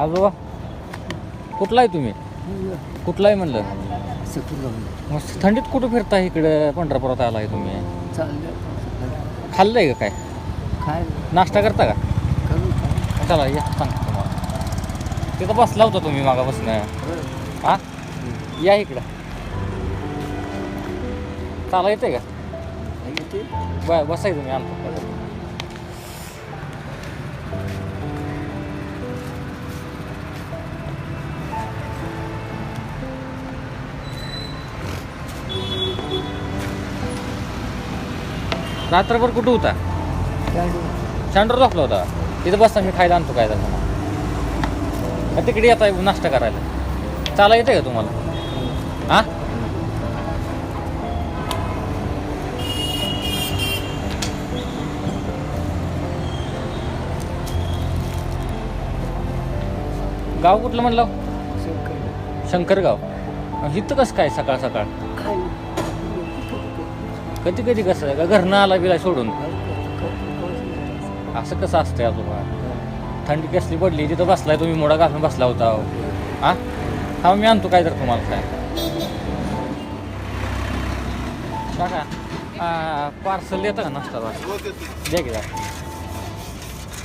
आजोबा? कुठला आहे तुम्ही? कुठला आहे म्हणलं? मग थंडीत कुठं फिरता इकडं? पंढरपुरात आलाय तुम्ही. खाल्लंय का काय? काय नाश्ता करता का? चला या सांगतो तुम्हाला. तिथं बसला होता तुम्ही मागापासून हा? या इकडं. चाला येते का? बसाय तुम्ही आणतो रात्रभर कुठं होता? शांडवर झोपला होता. तिथं बसता मी खायला आणतो काय तुम्हाला तिकडे येत आहे नाश्ता करायला. चाला येते का तुम्हाला? हा? गाव कुठलं म्हणलं? शंकरगाव. इथं कसं काय सकाळ सकाळ? कधी कधी कसं आहे का घरनं आला बिला सोडून. असं कसं असतंय आजोबा थंडी कसली पडली तिथं बसलाय तुम्ही मोडा घालून बसला होता अहो. हा? हा मी आणतो काय तर तुम्हाला काय. काका पार्सल येतं का नाश्ता द्या की जरा.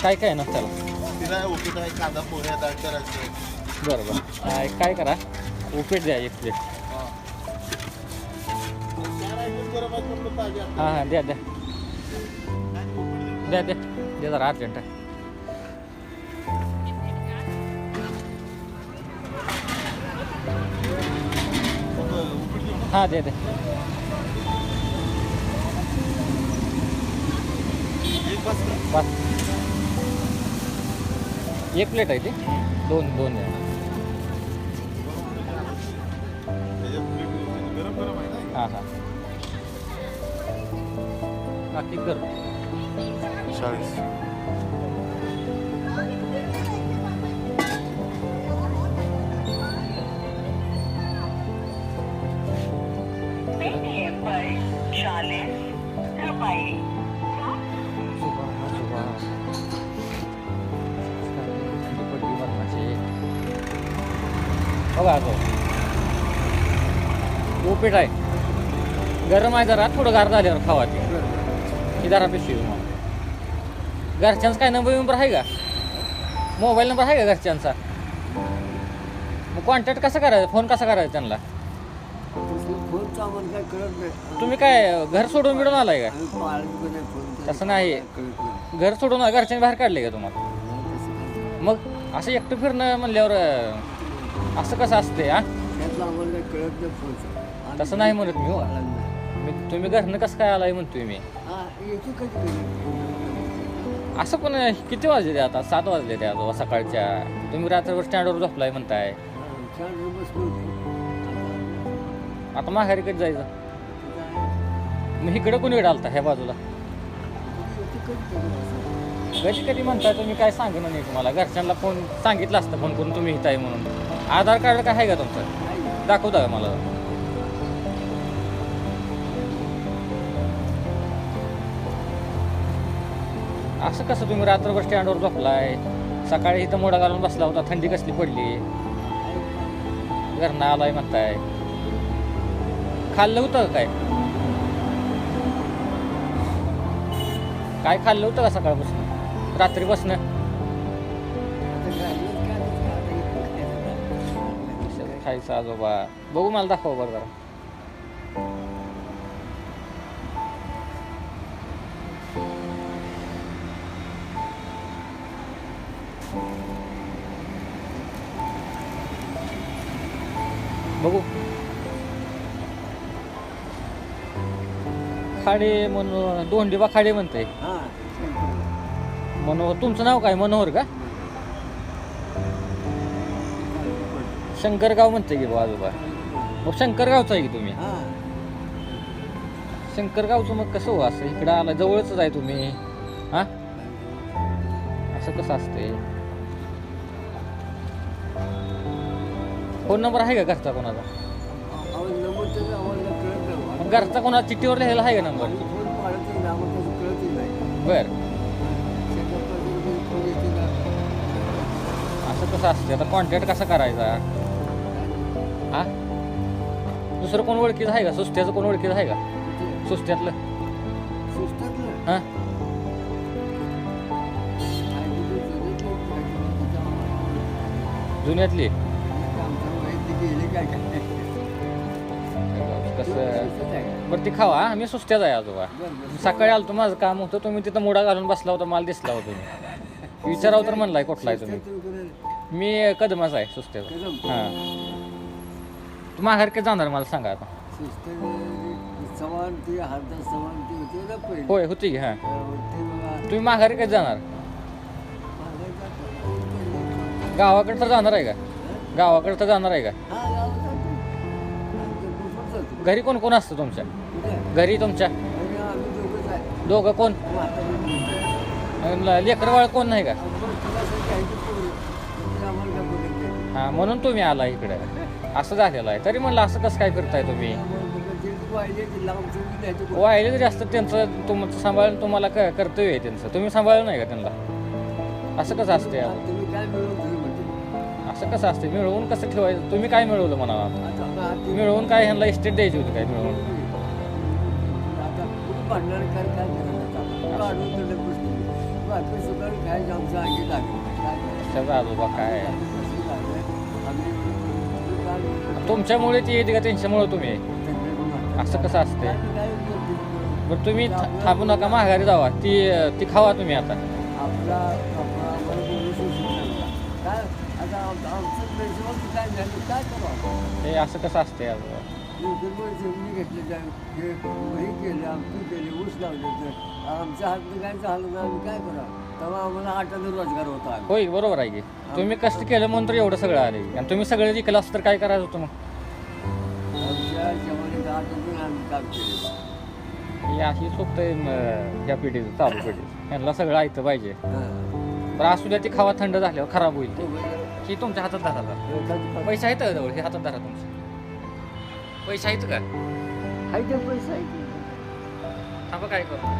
काय काय नाश्त्याला तिला उपीट आहे कांदा पोहे आहे, दाळ करायची. बरं बरं. आ, काय करा? उपीट द्या एक प्लेट. हां हां द्या द्या. द्या द्या. द्या जरा अर्जंट आहे हां द्या द्या. बस. एक प्लेट आहे ती. दोन दोन हां हां. बाकी कर चाळीस. बघा तो उपीट आहे. गरम आहे जरा थोडं गार झाल्यावर खावा ते. ही जरा पिशवी हो। मग घरच्यांचा काय नंबर विंबर आहे का मोबाईल नंबर आहे का? घरच्यांचा मग कॉन्टॅक्ट कसा करायचं फोन कसा करायचा त्यांना? तुम्ही काय घर सोडून मिळून आलाय का? तसं नाही. घर सोडून घरच्यांनी बाहेर काढले का तुम्हाला? मग असं एकटं फिरणं म्हणल्यावर असं कसं असते हा? तसं नाही म्हणत मी हो. मी तुम्ही घरनं कसं काय आलाय म्हणतोय मी? येतो कधी कधी असं पण किती वाजले ते आता? सात वाजले ते आता सकाळच्या. तुम्ही रात्रभर स्टँडवर झोपलाय म्हणताय. बसलो. आता माघारी कधी जायचं. मग इकडे कोणी आलता ह्या बाजूला? कधी कधी म्हणताय तुम्ही काय सांगणं नाही तुम्हाला. घरच्यांना फोन सांगितलं असतं फोन करून तुम्ही इथं आहे म्हणून. आधार कार्ड काय आहे का तुमचं. दाखवता का मला? असं कसं तुम्ही रात्रभर स्टँडवर झोपलाय? सकाळी इथं मोडा घालून बसला होता थंडी कसली पडली? घरनं आलाय म्हणताय. खाल्लं होतं काय? काय खाल्लं होतं का सकाळपासून? काय नाही. खायचं आजोबा. बघू मला दाखव बरं जरा. बघू. खाडे म्हणून दोंडीबा खाडे म्हणते मनोहर तुमचं नाव काय? मनोहर का? शंकरगाव म्हणते की आजोबा. मग शंकरगावचं आहे की तुम्ही? हा. शंकरगावचं मग कसं हो असं? इकडं आला जवळच आहे तुम्ही. हा? असं कसं असते फोन नंबर आहे का घरचा कोणाचा? मग घरचा कोणाचा चिठ्ठीवर लिहायला आहे का नंबर? बर. असं कसं असते आता कॉन्टॅक्ट कसा करायचा? हा? दुसरं कोण ओळखीचं आहे का? सुस्त्याचं कोण ओळखीचं आहे का? सुस्त्यातलं? हां? जुन्यातली? कसं? बरं ती खावा हा, मी सुस्त्याच आहे आजोबा. सकाळी आलतो माझं काम होतं तुम्ही तिथं मुडा घालून बसला होता मला दिसला होता तुम्ही. विचारावं तर म्हणलाय कुठला आहे तुम्ही? मी कदमाच आहे सुस्त्याचा. कदम? हां. तू माघार काय जाणार मला सांगा आता. सुस्तात चव्हाण ते हरदास चव्हाण ते होते ना पहिले? होय होती की हां. अं, ते बघा. तुम्ही माघारी काय जाणार. गावाकडे तर जाणार आहे का गावाकडे तर जाणार आहे का हा. घरी कोण कोण असतं तुमच्या? घरी तुमच्या. दोघं कोण म्हातारी. लेकर बाळ कोण नाही का. म्हणजे. हां म्हणून तुम्ही आला इकडे असं झालेलं आहे तरी म्हणलं असं कसं काय करताय तुम्ही. ते वाहिले ते लांब सोडून द्यायचं पोरं. वाहिले जरी असतं त्यांचं तुमचं सांभाळून तुम्हाला कर्तव्य आहे त्यांचं तुम्ही सांभाळलं नाही का त्यांना असं कसं असते असं कसं असते? मिळवून कसं ठेवायचं? तुम्ही काय मिळवलं म्हणा मिळवून काय ह्यांना इस्टेट द्यायची होती काय मिळवून? आजोबा काय तुमच्यामुळे ती येते का? त्यांच्यामुळे तुम्ही? असं कसं असते? बरं तुम्ही थांबू नका माघारी जावा. ती ती खावा तुम्ही आता. आता आमचं काय झालं काय करावं? हे असं कसं असते जमिनी घेतले हे हे केलं आमचं केले ऊस लावले तर आमच्या हातनं काय झालं आम्ही काय करावं? तेव्हा आम्हाला आठाने रोजगार होता होय बरोबर आहे की. तुम्ही कष्ट केलं म्हणून तर एवढं सगळं आले आणि तुम्ही सगळं विकलं असतं तर काय करायचं होतं मग? आमच्या जमान्यात आठातून आम्ही काम केले. ही अशी चुकतं पिढीचं चालू पिढी यांना सगळं ऐकतं पाहिजे. हां. बरं असू द्या ती खावा थंड झाल्यावर खराब होईल तो. म्हणजे ही तुमच्या हातात धरा आता. एखादी- पैसे आहेत का जवळ हे हातात धरा तुमचे. पैसे आहेत का हाय ते पैसा आहे की. थांबा काय करू?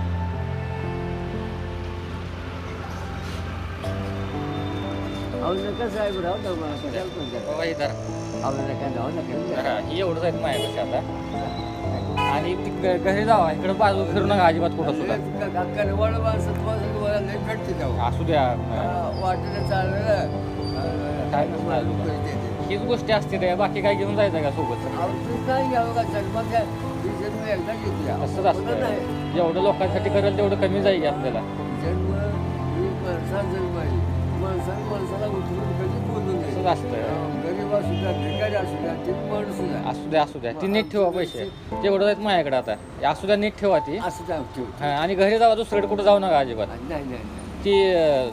अहो नका साहेब राहू ना मला कशाला पण करा. बाबा हे धरा. अहो नका नका धरा. ही एवढंच आहेत माझ्यापेक्षा आता. आणि ती घरी जावा इकडे बाजू फिरू नका अजिबात कुठं सुद्धा. तुम्हाला तुम्हाला लई भेटते तेव्हा असू द्या. वाटेला चाललं काय. हीच गोष्टी असते रे. बाकी काय घेऊन जायचं का सोबत? काय घ्यावं का जन्मात जन्म एकदा घेतली. तसंच असतं. जेवढं लोकांसाठी करेल तेवढं कमी जाईल आपल्याला. जन्म ही माणसा जन्म आहे. माणसाने माणसाला उचलून कधी बोलू तसंच नये असतं गरीब असू द्या भिकारी असू द्या ते माणूस. असू द्या. असू द्या ती नीट ठेवा पैसे. तेवढं आहेत माझ्याकडे आता. असू द्या नीट ठेवा ती. असं द्या ठेव आणि घरी जावा दुसरीकडे कुठं जाऊ नका अजिबात. नाही. ती अं,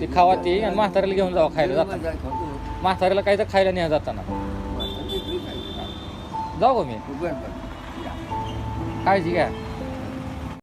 ती खावा ती आणि म्हाताऱ्याला घेऊन जावा खायला गरीब जाताना. म्हाताऱ्याला काय तर खायला न्या जाताना. जाऊ का मी? काळजी घ्या.